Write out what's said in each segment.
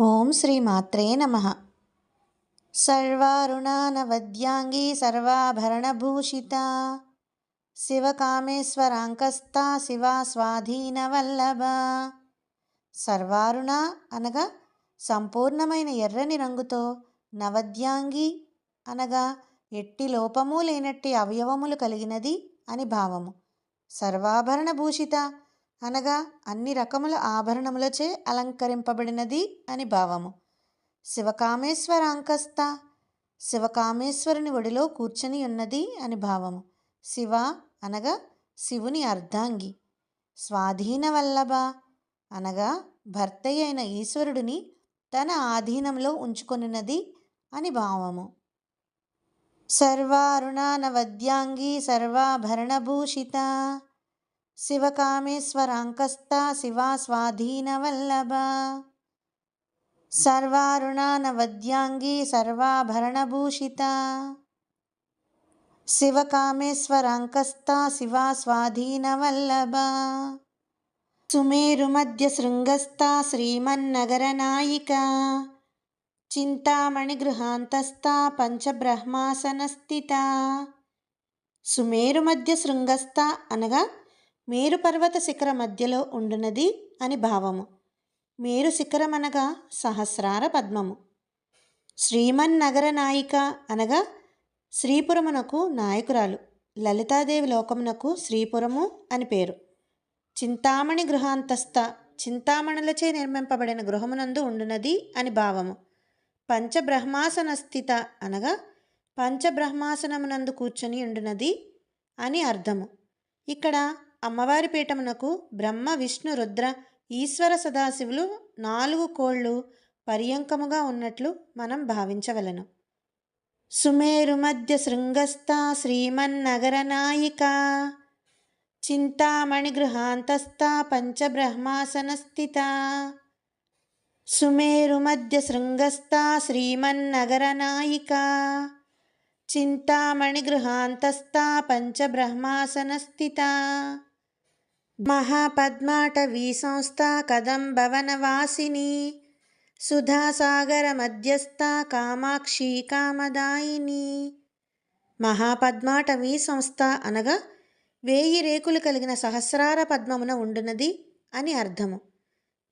ఓం శ్రీ మాత్రే నమ. సర్వారుణానవద్యాంగీ సర్వాభరణభూషిత. శివకామేశ్వరాంకస్తా శివా స్వాధీనవల్లభ సర్వారుణ అనగా సంపూర్ణమైన ఎర్రని రంగుతో నవద్యాంగి అనగా ఎట్టి లోపము లేనట్టి అవయవములు కలిగినది అని భావము. సర్వాభరణ భూషిత అనగా అన్ని రకముల ఆభరణములచే అలంకరింపబడినది అని భావము. శివకామేశ్వరాంకస్త శివకామేశ్వరుని ఒడిలో కూర్చొని ఉన్నది అని భావము. శివ అనగా శివుని అర్ధాంగి. స్వాధీన వల్లభ అనగా భర్తయ్య అయిన ఈశ్వరుడిని తన ఆధీనంలో ఉంచుకొనినది అని భావము. సర్వారుణానవద్యాంగి సర్వాభరణభూషిత శివకామేశ్వరాంకస్త శివా స్వాధీనవల్లభ సర్వారుణానవద్యాంగి సర్వాభరణభూషిత. శివకామేశ్వరాంకస్త శివా స్వాధీనవల్లభ సుమేరుమధ్యశృంగస్థా శ్రీమన్నగరనాయిక. చింతామణిగృహాంతస్థా పంచబ్రహ్మాసనస్థిత. సుమేరు మధ్య శృంగస్థ అనగా మేరు పర్వత శిఖర మధ్యలో ఉండునది అని భావము. మేరు శిఖరం అనగా సహస్రార పద్మము. శ్రీమన్నగర నాయిక అనగా శ్రీపురమునకు నాయకురాలు. లలితాదేవి లోకమునకు శ్రీపురము అని పేరు. చింతామణి గృహాంతస్థ చింతామణులచే నిర్మింపబడిన గృహమునందు ఉండునది అని భావము. పంచబ్రహ్మాసన స్థిత అనగా పంచబ్రహ్మాసనమునందు కూర్చొని ఉండునది అని అర్థము. ఇక్కడ అమ్మవారి పీఠమునకు బ్రహ్మ విష్ణు రుద్ర ఈశ్వర సదాశివులు నాలుగు కోళ్ళు పర్యంకముగా ఉన్నట్లు మనం భావించవలను. సుమేరు మధ్య శృంగస్థ శ్రీమన్నగర నాయిక చింతామణి గృహాంతస్థ పంచబ్రహ్మాసన స్థిత సుమేరు మధ్య శృంగస్థ శ్రీమన్నగర నాయిక చింతామణి గృహాంతస్థ పంచబ్రహ్మాసన స్థిత మహాపద్మాటవీ సంస్థ కదంబవనవాసిని. సుధాసాగర మధ్యస్థ కామాక్షి కామదాయిని. మహాపద్మాటవీ సంస్థ అనగా వేయి రేకులు కలిగిన సహస్రార పద్మమున ఉండునది అని అర్థము.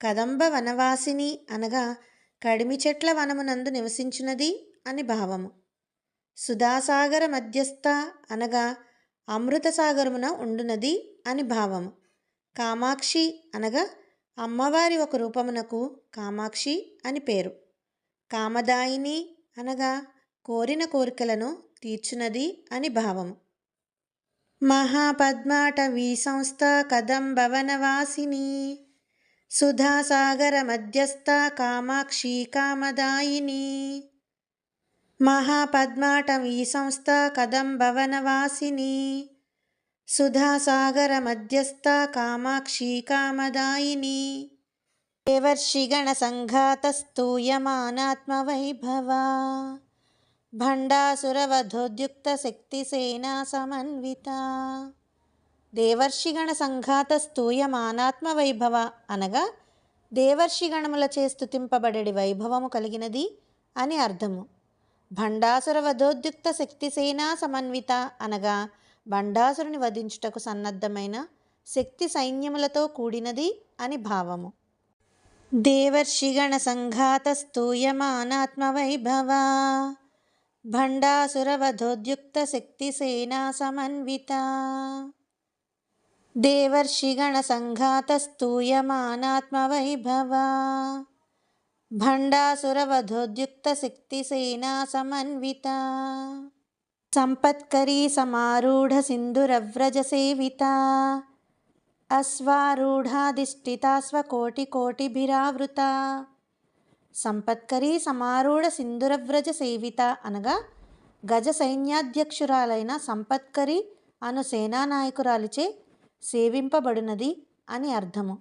కదంబ వనవాసిని అనగా కడిమి చెట్ల వనమునందు నివసించున్నది అని భావము. సుధాసాగర మధ్యస్థ అనగా అమృతసాగరమున ఉండునది అని భావము. కామాక్షి అనగా అమ్మవారి ఒక రూపమునకు కామాక్షి అని పేరు. కామదాయిని అనగా కోరిన కోరికలను తీర్చునది అని భావము. మహాపద్మాటవీ సంస్థ కదంబవనవాసిని. సుధాసాగర మధ్యస్థ కామాక్షి కామదాయిని. మహాపద్మాటవీ సంస్థ కదంబవనవాసిని. సుధాసాగర మధ్యస్థ కామాక్షి కామదాయిని. దేవర్షిగణ సంఘాతస్తూయమానాత్మవైభవ భండాసురవధోద్యుక్త శక్తిసేనా సమన్విత దేవర్షిగణ సంఘాత స్తూయమానాత్మ వైభవ అనగా దేవర్షిగణములచే స్తుతింపబడడి వైభవము కలిగినది అని అర్థము. భండాసుర వధోద్యుక్త శక్తిసేనా సమన్విత అనగా భండాసురుని వధించుటకు సన్నద్ధమైన శక్తి సైన్యములతో కూడినది అని భావము. దేవర్షిగణ సంఘాత స్తూయమానాత్మ భండాసురవధోద్యుక్త శక్తి శక్తిసేనా సమన్విత. దేవర్షిగణ సంఘాత స్తూయమానాత్మ భండాసురవధోద్యుక్త శక్తి శక్తిసేనా సమన్విత. సంపత్కరీ సమారూఢ సింధురవ్రజ సేవిత. అశ్వారూఢాధిష్ఠిత స్వకోటికోటిభిరావృత సంపత్కరీ సమారూఢ సింధురవ్రజ సేవిత అనగా గజ సైన్యాధ్యక్షురాలైన సంపత్కరి అను సేనానాయకురాలిచే సేవింపబడినది అని అర్థము.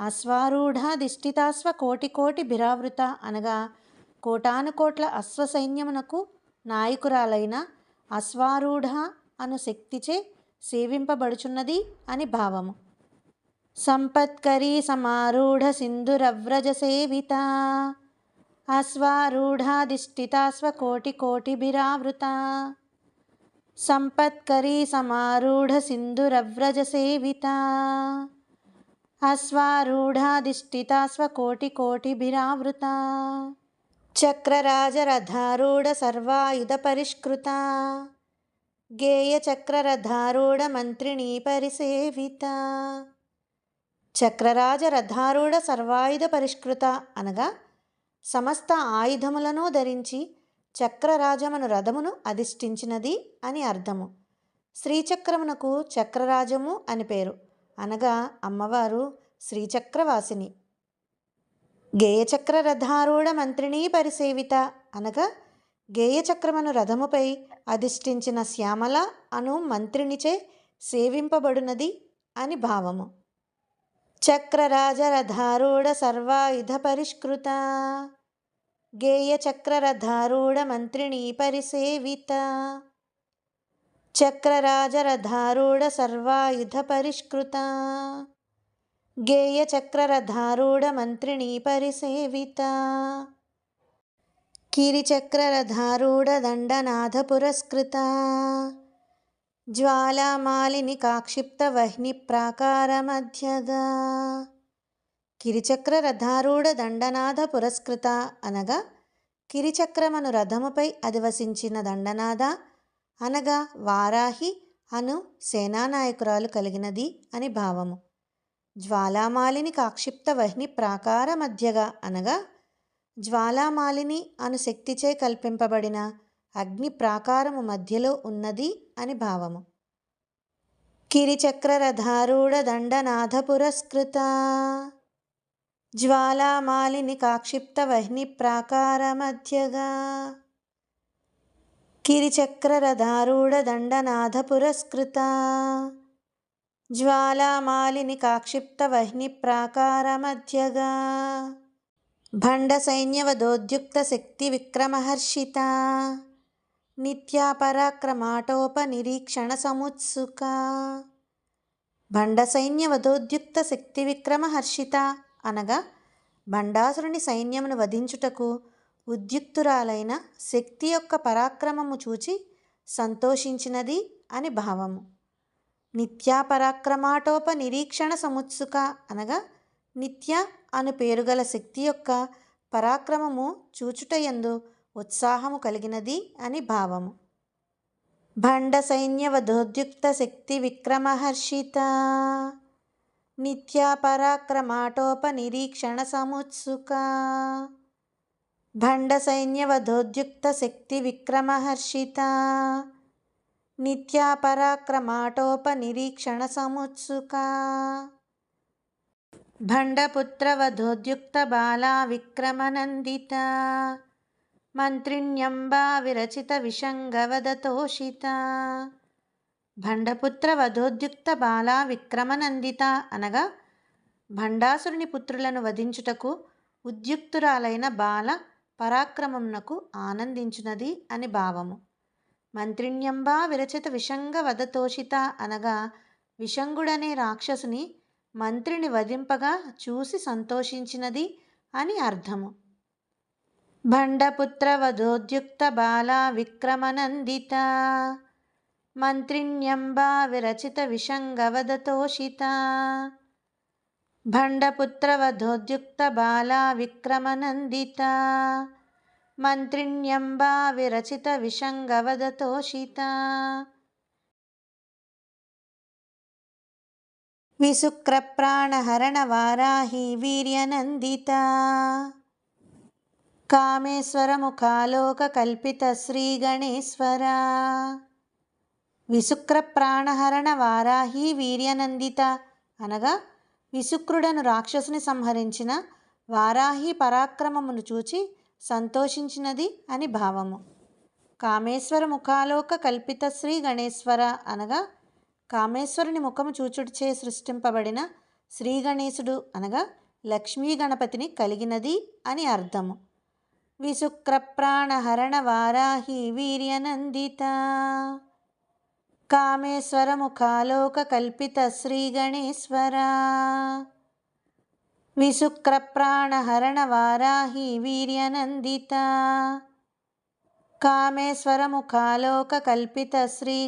అశ్వారూఢాధిష్ఠితాశ్వ కోటి కోటి బిరావృత అనగా కోటానుకోట్ల అశ్వసైన్యమునకు నాయకురాలైన అశ్వారూఢ అను శక్తిచే సేవింపబడుచున్నది అని భావము. సంపత్కరీ సమారూఢ సింధురవ్రజ సేవిత. కోటి స్వకోటికోటిభిరావృతా సంపత్కరీ సమారూఢ సింధురవ్రజసేవితా కోటి స్వకోటికోటిభిరావృతా చక్రరాజరథారూఢ సర్వాయుధపరిష్కృతా గేయచక్రరథారూఢ మంత్రిణీ పరిసేవిత చక్రరాజరథారూఢ సర్వాయుధ పరిష్కృత అనగా సమస్త ఆయుధములను ధరించి చక్రరాజమును రథమును అధిష్ఠించినది అని అర్థము. శ్రీచక్రమునకు చక్రరాజము అని పేరు. అనగా అమ్మవారు శ్రీచక్రవాసిని. గేయచక్ర రథారూఢ మంత్రిణీ పరిసేవిత. అనగా గేయచక్రమను రథముపై అధిష్ఠించిన శ్యామల అను మంత్రినిచే సేవింపబడునది అని భావము. చక్రరాజరథారూఢ సర్వాయుధ పరిష్కృత. గేయచక్రరథారూఢ మంత్రిణీ పరిసేవిత. చక్రరాజరథారూఢ సర్వాయుధ పరిష్కృత. గేయచక్రరథారూఢ మంత్రిణీ పరిసేవిత. కిరిచక్రరథారూఢ దండనాథ పురస్కృత జ్వాలామాలిని కాక్షిప్త వహ్ని ప్రాకార కిరిచక్ర దండనాథ పురస్కృత అనగా కిరిచక్రమను రథముపై అధివసించిన దండనాథ అనగా వారాహి అను సేనానాయకురాలు కలిగినది అని భావము. జ్వాలామాలిని కాక్షిప్త వహ్ని ప్రాకార మధ్యగా అనగా జ్వాలామాలిని అను శక్తిచే కల్పింపబడిన అగ్ని ప్రాకారము మధ్యలో ఉన్నది అని భావము. కిరిచక్రరధారూఢ దండనాథ పురస్కృత జ్వాలామాలిని కాక్షిప్త వహ్ని ప్రాకార మధ్యగా. కిరిచక్రరధారూఢ దండనాథ పురస్కృత జ్వాలామాలిని కాక్షిప్త వహ్ని ప్రాకార మధ్యగా భండ సైన్యవదోద్యుక్త శక్తి విక్రమహర్షిత నిత్యాపరాక్రమాటోప నిరీక్షణ సముత్సుక భండ సైన్యవదోద్యుక్త శక్తి విక్రమహర్షిత అనగా భండాసురుని సైన్యమును వధించుటకు ఉద్యుక్తురాలైన శక్తి యొక్క పరాక్రమము చూచి సంతోషించినది అని భావము నిత్యా పరాక్రమాటోప నిరీక్షణ సముత్సుక అనగా నిత్య అను పేరుగల శక్తి యొక్క పరాక్రమము చూచుటయందు ఉత్సాహము కలిగినది అని భావము. భండ సైన్యవధోద్యుక్త శక్తి విక్రమహర్షిత నిత్యా పరాక్రమాటోప నిరీక్షణ సముత్సుక భండ సైన్యవధోద్యుక్త శక్తి విక్రమహర్షిత నిత్యాపరాక్రమాటోపనిరీక్షణ సముత్సుకా భండపుత్రవధోద్యుక్త బాలా విక్రమనందిత మంత్రిణ్యంబా విరచిత విషంగవదతోషిత భండపుత్ర వధోద్యుక్త బాలా విక్రమనందిత అనగా భండాసురుని పుత్రులను వధించుటకు ఉద్యుక్తురాలైన బాల పరాక్రమమునకు ఆనందించునది అని భావము. మంత్రిణ్యంబా విరచిత విషంగ వదతోషిత అనగా విషంగుడనే రాక్షసుని మంత్రిని వధింపగా చూసి సంతోషించినది అని అర్థము. భండపుత్ర వధోద్యుక్త బాలా విక్రమనందిత మంత్రిణ్యంబా విరచిత విషంగవదతోషిత భండపుత్ర వధోద్యుక్త బాలా విక్రమనందిత మంత్రిణ్యంబా విరచిత విషంగవదతోషిత విశుక్రప్రాణహరణవారాహి వీర్యనందిత. కామేశ్వరముఖాలోకకల్పిత శ్రీగణేశ్వర విశుక్రప్రాణహరణ వారాహి వీర్యనందిత. అనగా విశుక్రుడను రాక్షసుని సంహరించిన వారాహి పరాక్రమమును చూచి సంతోషించినది అని భావము. కామేశ్వర ముఖాలోక కల్పిత శ్రీ గణేశ్వర అనగా కామేశ్వరుని ముఖము చూచుడిచే సృష్టింపబడిన శ్రీ గణేశుడు అనగా లక్ష్మీ గణపతిని కలిగినది అని అర్థము. విశుక్రప్రాణహరణ వారాహి వీర్యనందిత. కామేశ్వర ముఖాలోక కల్పిత శ్రీ గణేశ్వర. విశుక్రప్రాణహరణ వారాహి వీర్యనందిత కామేశ్వరముఖాలోక కల్పిత శ్రీ